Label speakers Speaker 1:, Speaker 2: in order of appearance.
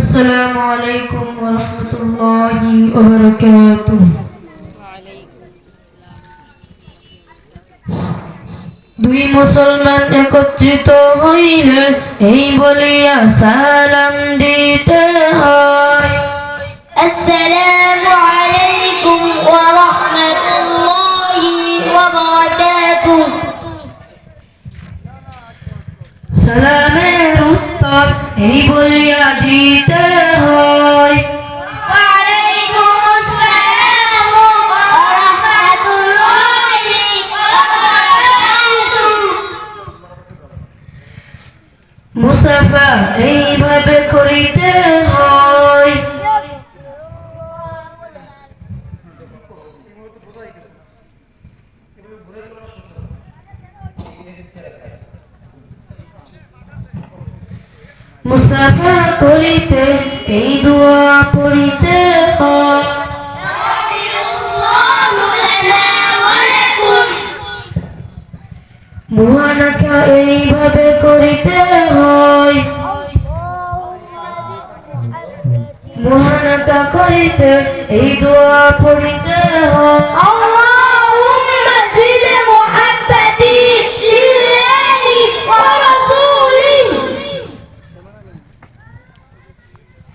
Speaker 1: السلام عليكم ورحمة الله وبركاته দুই মুসলমান একত্রিত হইলে এই বলিয়া সালাম দিতে হয়
Speaker 2: السلام عليكم ورحمة الله وبركاته
Speaker 1: সালামের উত্তর এই বলিয়া দিতে হয়। মুসাফা এইভাবে করিতে মুসাফা করিতে এই দোয়া পড়িতে মুহানাকা এইভাবে করিতে হয়। মুহানাকা করিতে এই দোয়া পড়িতে